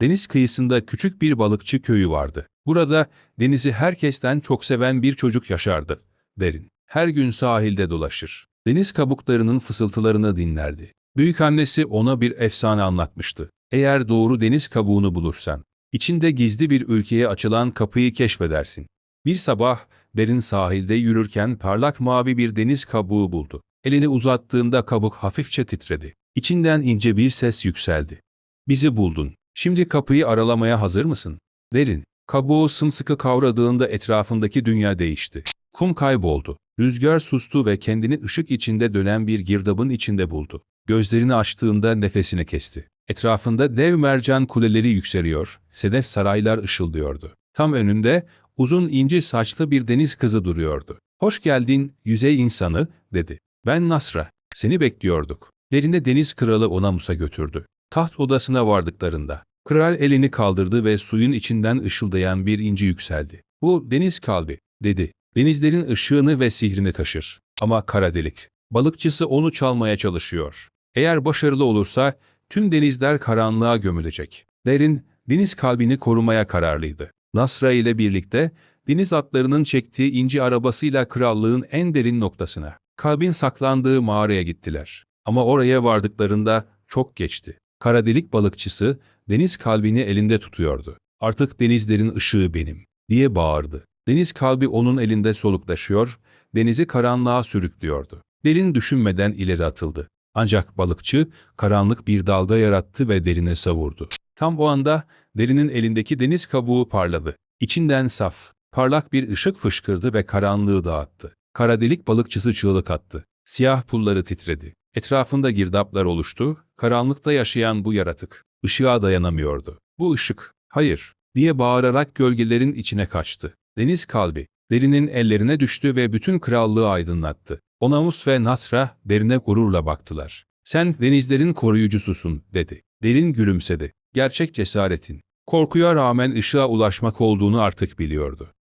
Deniz kıyısında küçük bir balıkçı köyü vardı. Burada denizi herkesten çok seven bir çocuk yaşardı. Derin. Her gün sahilde dolaşır. Deniz kabuklarının fısıltılarını dinlerdi. Büyükannesi ona bir efsane anlatmıştı. Eğer doğru deniz kabuğunu bulursan, içinde gizli bir ülkeye açılan kapıyı keşfedersin. Bir sabah derin sahilde yürürken parlak mavi bir deniz kabuğu buldu. Elini uzattığında kabuk hafifçe titredi. İçinden ince bir ses yükseldi. Bizi buldun. Şimdi kapıyı aralamaya hazır mısın? Derin. Kabuğu sımsıkı kavradığında etrafındaki dünya değişti. Kum kayboldu. Rüzgar sustu ve kendini ışık içinde dönen bir girdabın içinde buldu. Gözlerini açtığında nefesini kesti. Etrafında dev mercan kuleleri yükseliyor, sedef saraylar ışıldıyordu. Tam önünde uzun ince saçlı bir deniz kızı duruyordu. Hoş geldin yüzey insanı, dedi. Ben Nasra, seni bekliyorduk. Derinde deniz kralı ona Musa götürdü. Taht odasına vardıklarında, kral elini kaldırdı ve suyun içinden ışıldayan bir inci yükseldi. Bu deniz kalbi, dedi. Denizlerin ışığını ve sihrini taşır. Ama kara delik. Balıkçısı onu çalmaya çalışıyor. Eğer başarılı olursa tüm denizler karanlığa gömülecek. Derin, deniz kalbini korumaya kararlıydı. Nasra ile birlikte deniz atlarının çektiği inci arabasıyla krallığın en derin noktasına, kalbin saklandığı mağaraya gittiler. Ama oraya vardıklarında çok geçti. Kara delik balıkçısı deniz kalbini elinde tutuyordu. Artık denizlerin ışığı benim, diye bağırdı. Deniz kalbi onun elinde soluklaşıyor, denizi karanlığa sürüklüyordu. Derin düşünmeden ileri atıldı. Ancak balıkçı karanlık bir dalga yarattı ve derine savurdu. Tam o anda derinin elindeki deniz kabuğu parladı. İçinden saf, parlak bir ışık fışkırdı ve karanlığı dağıttı. Kara delik balıkçısı çığlık attı. Siyah pulları titredi. Etrafında girdaplar oluştu. Karanlıkta yaşayan bu yaratık ışığa dayanamıyordu. Bu ışık, hayır, diye bağırarak gölgelerin içine kaçtı. Deniz kalbi, derinin ellerine düştü ve bütün krallığı aydınlattı. Onamus ve Nasra derine gururla baktılar. Sen denizlerin koruyucususun, dedi. Derin gülümsedi. Gerçek cesaretin, korkuya rağmen ışığa ulaşmak olduğunu artık biliyordu.